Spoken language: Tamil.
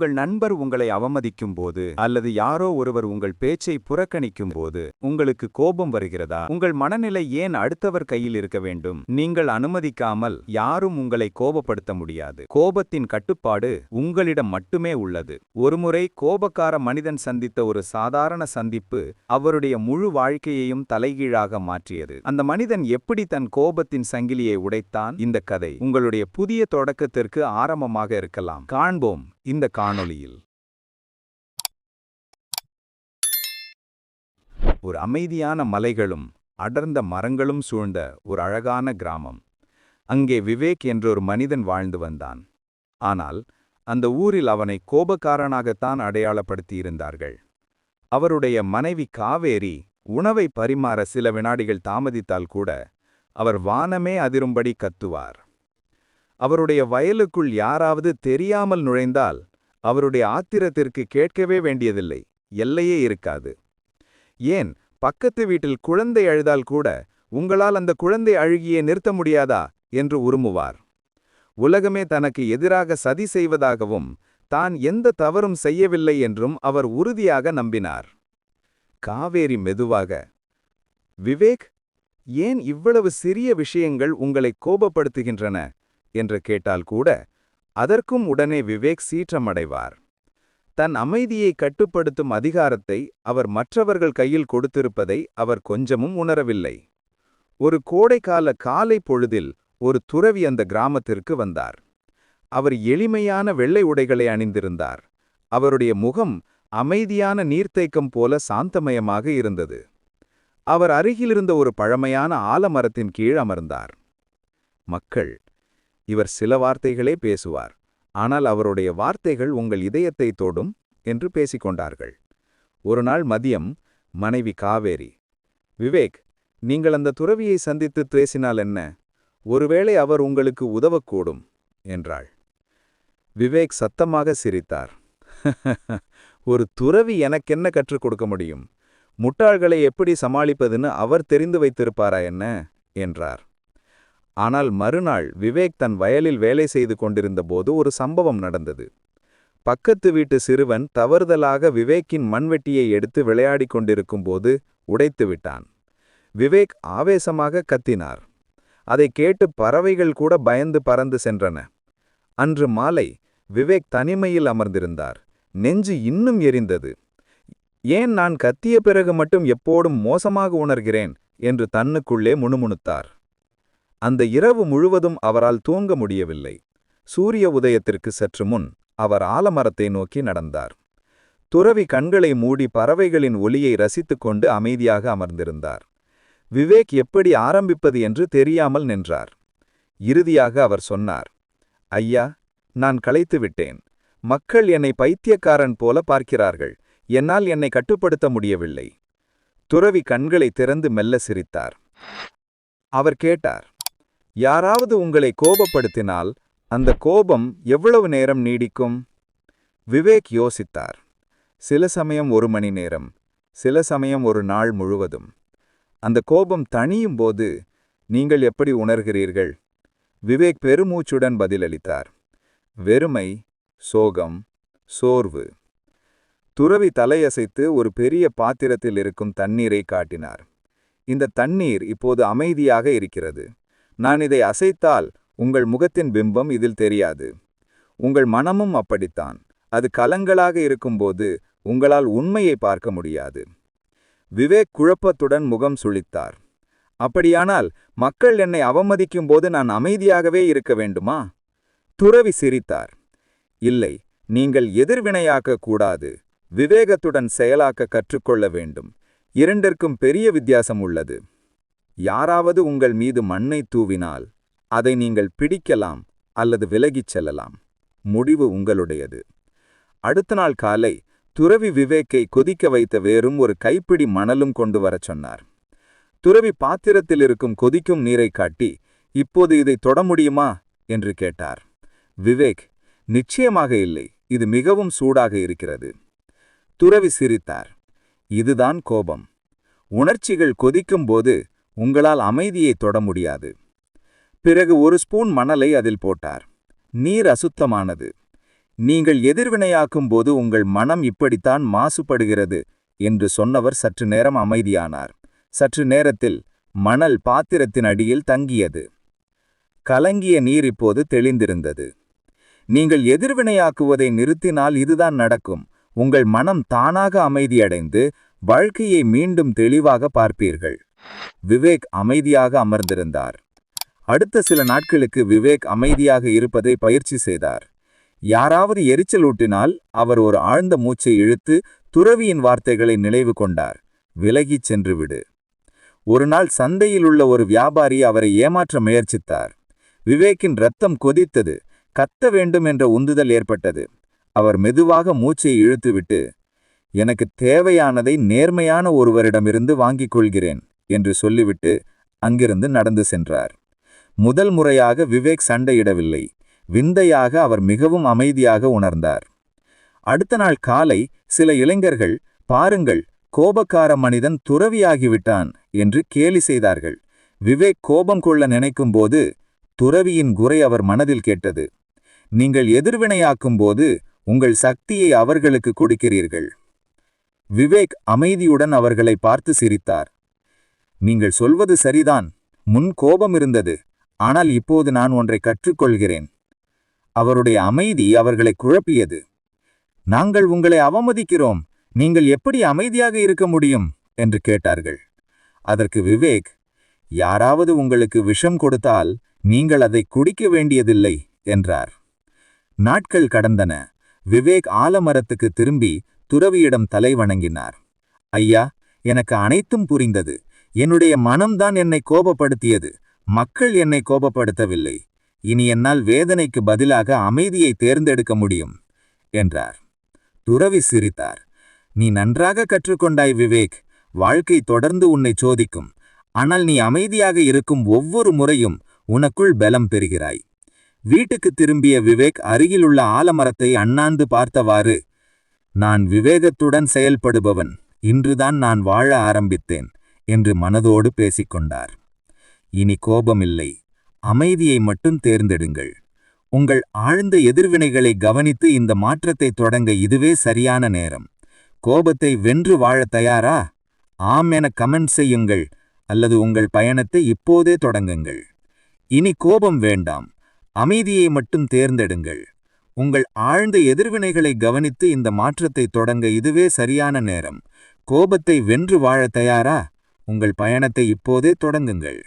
உங்கள் நண்பர் உங்களை அவமதிக்கும் போது அல்லது யாரோ ஒருவர் உங்கள் பேச்சை புறக்கணிக்கும் போது உங்களுக்கு கோபம் வருகிறதா? உங்கள் மனநிலை ஏன் அடுத்தவர் கையில் இருக்க வேண்டும்? நீங்கள் அனுமதிக்காமல் யாரும் உங்களை கோபப்படுத்த முடியாது. கோபத்தின் கட்டுப்பாடு உங்களிடம் மட்டுமே உள்ளது. ஒருமுறை கோபக்கார மனிதன் சந்தித்த ஒரு சாதாரண சந்திப்பு அவருடைய முழு வாழ்க்கையையும் தலைகீழாக மாற்றியது. அந்த மனிதன் எப்படி தன் கோபத்தின் சங்கிலியை உடைத்தான்? இந்த கதை உங்களுடைய புதிய தொடக்கத்திற்கு ஆரம்பமாக இருக்கலாம். காண்போம். இந்த காணொளியில். ஒரு அமைதியான மலைகளும் அடர்ந்த மரங்களும் சூழ்ந்த ஒரு அழகான கிராமம். அங்கே விவேக் என்றொரு மனிதன் வாழ்ந்து வந்தான். ஆனால் அந்த ஊரில் அவனை கோபக்காரனாகத்தான் அடையாளப்படுத்தியிருந்தார்கள். அவருடைய மனைவி காவேரி உணவை பரிமாற சில வினாடிகள் தாமதித்தால் கூட அவர் வானமே அதிரும்படி கத்துவார். அவருடைய வயலுக்குள் யாராவது தெரியாமல் நுழைந்தால் அவருடைய ஆத்திரத்திற்கு கேட்கவே வேண்டியதில்லை எல்லையே இருக்காது. ஏன் பக்கத்து வீட்டில் குழந்தை அழுதால் கூட உங்களால் அந்த குழந்தை அழுகியே நிறுத்த முடியாதா? என்று உருமுவார். உலகமே தனக்கு எதிராக சதி செய்வதாகவும் தான் எந்த தவறும் செய்யவில்லை என்றும் அவர் உறுதியாக நம்பினார். காவேரி மெதுவாக விவேக் ஏன் இவ்வளவு சிறிய விஷயங்கள் உங்களை கோபப்படுத்துகின்றன? என்று கேட்டால் கூட அதற்கும் உடனே விவேக் சீற்றமடைவார். தன் அமைதியை கட்டுப்படுத்தும் அதிகாரத்தை அவர் மற்றவர்கள் கையில் கொடுத்திருப்பதை அவர் கொஞ்சமும் உணரவில்லை. ஒரு கோடைக்கால காலை பொழுதில் ஒரு துறவி அந்த கிராமத்திற்கு வந்தார். அவர் எளிமையான வெள்ளை உடைகளை அணிந்திருந்தார். அவருடைய முகம் அமைதியான நீர்த்தேக்கம் போல சாந்தமயமாக இருந்தது. அவர் அருகிலிருந்த ஒரு பழமையான ஆலமரத்தின் கீழ் அமர்ந்தார். மக்கள் இவர் சில வார்த்தைகளே பேசுவார். ஆனால் அவருடைய வார்த்தைகள் உங்கள் இதயத்தை தோடும் என்று பேசிக்கொண்டார்கள். ஒரு நாள் மதியம் மனைவி காவேரி விவேக் நீங்கள் அந்த துறவியை சந்தித்து பேசினால் என்ன? ஒருவேளை அவர் உங்களுக்கு உதவக்கூடும் என்றாள். விவேக் சத்தமாக சிரித்தார். ஒரு துறவி எனக்கென்ன கற்றுக் கொடுக்க முடியும்? முட்டாள்களை எப்படி சமாளிப்பதுன்னு அவர் தெரிந்து வைத்திருப்பாரா என்ன? என்றார். ஆனால் மறுநாள் விவேக் தன் வயலில் வேலை செய்து கொண்டிருந்தபோது ஒரு சம்பவம் நடந்தது. பக்கத்து வீட்டு சிறுவன் தவறுதலாக விவேக்கின் மண்வெட்டியை எடுத்து விளையாடிக் கொண்டிருக்கும்போது உடைத்து விட்டான். விவேக் ஆவேசமாக கத்தினார். அதை கேட்டு பறவைகள் கூட பயந்து பறந்து சென்றன. அன்று மாலை விவேக் தனிமையில் அமர்ந்திருந்தார். நெஞ்சு இன்னும் எரிந்தது. ஏன் நான் கத்திய பிறகு மட்டும் எப்போடும் மோசமாக உணர்கிறேன்? என்று தன்னுக்குள்ளே முணுமுணுத்தார். அந்த இரவு முழுவதும் அவரால் தூங்க முடியவில்லை. சூரிய உதயத்திற்கு சற்று முன் அவர் ஆலமரத்தை நோக்கி நடந்தார். துறவி கண்களை மூடி பறவைகளின் ஒலியை ரசித்துக் கொண்டு அமைதியாக அமர்ந்திருந்தார். விவேக் எப்படி ஆரம்பிப்பது என்று தெரியாமல் நின்றார். இறுதியாக அவர் சொன்னார் ஐயா நான் களைத்து விட்டேன். மக்கள் என்னை பைத்தியக்காரன் போல பார்க்கிறார்கள். என்னால் என்னை கட்டுப்படுத்த முடியவில்லை. துறவி கண்களை திறந்து மெல்ல சிரித்தார். அவர் கேட்டார் யாராவது உங்களை கோபப்படுத்தினால் அந்த கோபம் எவ்வளவு நேரம் நீடிக்கும்? விவேக் யோசித்தார். சில சமயம் ஒரு மணி நேரம் சில சமயம் ஒரு நாள் முழுவதும். அந்த கோபம் தணியும் போது நீங்கள் எப்படி உணர்கிறீர்கள்? விவேக் பெருமூச்சுடன் பதிலளித்தார். வெறுமை சோகம் சோர்வு. துறவி தலையசைத்து ஒரு பெரிய பாத்திரத்தில் இருக்கும் தண்ணீரை காட்டினார். இந்த தண்ணீர் இப்போது அமைதியாக இருக்கிறது. நான் இதை அசைத்தால் உங்கள் முகத்தின் பிம்பம் இதில் தெரியாது. உங்கள் மனமும் அப்படித்தான். அது கலங்களாக இருக்கும்போது உங்களால் உண்மையை பார்க்க முடியாது. விவேக் குழப்பத்துடன் முகம் சுழித்தார். அப்படியானால் மக்கள் என்னை அவமதிக்கும் போது நான் அமைதியாகவே இருக்க வேண்டுமா? துறவி சிரித்தார். இல்லை நீங்கள் எதிர்வினையாக்க கூடாது. விவேகத்துடன் செயலாக்க கற்றுக்கொள்ள வேண்டும். இரண்டிற்கும் பெரிய வித்தியாசம் உள்ளது. யாராவது உங்கள் மீது மண்ணை தூவினால் அதை நீங்கள் பிடிக்கலாம் அல்லது விலகிச் செல்லலாம். முடிவு உங்களுடையது. அடுத்த நாள் காலை துறவி விவேக்கை கொதிக்க வைத்த வேறும் ஒரு கைப்பிடி மணலும் கொண்டு வரச் சொன்னார். துறவி பாத்திரத்தில் இருக்கும் கொதிக்கும் நீரை காட்டி இப்போது இதை தொட முடியுமா? என்று கேட்டார். விவேக் நிச்சயமாக இல்லை. இது மிகவும் சூடாக இருக்கிறது. துறவி சிரித்தார். இதுதான் கோபம். உணர்ச்சிகள் கொதிக்கும் போது உங்களால் அமைதியை தொட முடியாது. பிறகு ஒரு ஸ்பூன் மணலை அதில் போட்டார். நீர் அசுத்தமானது. நீங்கள் எதிர்வினையாக்கும் போது உங்கள் மனம் இப்படித்தான் மாசுபடுகிறது என்று சொன்னவர் சற்று நேரம் அமைதியானார். சற்று நேரத்தில் மணல் பாத்திரத்தின் அடியில் தங்கியது. கலங்கிய நீர் இப்போது தெளிந்திருந்தது. நீங்கள் எதிர்வினையாக்குவதை நிறுத்தினால் இதுதான் நடக்கும். உங்கள் மனம் தானாக அமைதியடைந்து வாழ்க்கையை மீண்டும் தெளிவாக பார்ப்பீர்கள். விவேக் அமைதியாக அமர்ந்திருந்தார். அடுத்த சில நாட்களுக்கு விவேக் அமைதியாக இருப்பதை பயிற்சி செய்தார். யாராவது எரிச்சலூட்டினால் அவர் ஒரு ஆழ்ந்த மூச்சை இழுத்து துறவியின் வார்த்தைகளை நினைவு கொண்டார். விலகிச் சென்று விடு. ஒரு நாள் சந்தையில் உள்ள ஒரு வியாபாரி அவரை ஏமாற்ற முயற்சித்தார். விவேக்கின் ரத்தம் கொதித்தது. கத்த வேண்டும் என்ற உந்துதல் ஏற்பட்டது. அவர் மெதுவாக மூச்சை இழுத்துவிட்டு எனக்கு தேவையானதை நேர்மையான ஒருவரிடமிருந்து வாங்கிக் கொள்கிறேன். என்று சொல்லிவிட்டு அங்கிருந்து நடந்து சென்றார். முதல் முறையாக விவேக் சண்டையிடவில்லை. விந்தையாக அவர் மிகவும் அமைதியாக உணர்ந்தார். அடுத்த நாள் காலை சில இளைஞர்கள் பாருங்கள் கோபக்கார மனிதன் துறவியாகிவிட்டான் என்று கேலி செய்தார்கள். விவேக் கோபம் கொள்ள நினைக்கும்போது துறவியின் குறை அவர் மனதில் கேட்டது. நீங்கள் எதிர்வினையாக்கும் போது உங்கள் சக்தியை அவர்களுக்கு கொடுக்கிறீர்கள். விவேக் அமைதியுடன் அவர்களை பார்த்து சிரித்தார். நீங்கள் சொல்வது சரிதான். முன் கோபம் இருந்தது. ஆனால் இப்போது நான் ஒன்றை கற்றுக்கொள்கிறேன். அவருடைய அமைதி அவர்களை குழப்பியது. நாங்கள் உங்களை அவமதிக்கிறோம். நீங்கள் எப்படி அமைதியாக இருக்க முடியும்? என்று கேட்டார்கள். அதற்கு விவேக் யாராவது உங்களுக்கு விஷம் கொடுத்தால் நீங்கள் அதை குடிக்க வேண்டியதில்லை என்றார். நாட்கள் கடந்தன. விவேக் ஆலமரத்துக்கு திரும்பி துறவியிடம் தலை வணங்கினார். ஐயா எனக்கு அனைத்தும் புரிந்தது. என்னுடைய மனம்தான் என்னை கோபப்படுத்தியது. மக்கள் என்னை கோபப்படுத்தவில்லை. இனி என்னால் வேதனைக்கு பதிலாக அமைதியை தேர்ந்தெடுக்க முடியும் என்றார். துறவி சிரித்தார். நீ நன்றாக கற்றுக்கொண்டாய் விவேக். வாழ்க்கை தொடர்ந்து உன்னை சோதிக்கும். ஆனால் நீ அமைதியாக இருக்கும் ஒவ்வொரு முறையும் உனக்குள் பலம் பெறுகிறாய். வீட்டுக்கு திரும்பிய விவேக் அருகிலுள்ள ஆலமரத்தை அண்ணாந்து பார்த்தவாறு நான் விவேகத்துடன் செயல்படுபவன். இன்றுதான் நான் வாழ ஆரம்பித்தேன். என்று மனதோடு பேசிக்கொண்டார். இனி கோபமில்லை. அமைதியை மட்டும் தேர்ந்தெடுங்கள். உங்கள் ஆழ்ந்த எதிர்வினைகளை கவனித்து இந்த மாற்றத்தை தொடங்க இதுவே சரியான நேரம். கோபத்தை வென்று வாழ தயாரா? ஆம் என கமெண்ட் செய்யுங்கள் அல்லது உங்கள் பயணத்தை இப்போதே தொடங்குங்கள். இனி கோபம் வேண்டாம். அமைதியை மட்டும் தேர்ந்தெடுங்கள். உங்கள் ஆழ்ந்த எதிர்வினைகளை கவனித்து இந்த மாற்றத்தை தொடங்க இதுவே சரியான நேரம். கோபத்தை வென்று வாழ தயாரா? உங்கள் பயணத்தை இப்போதே தொடங்குங்கள்.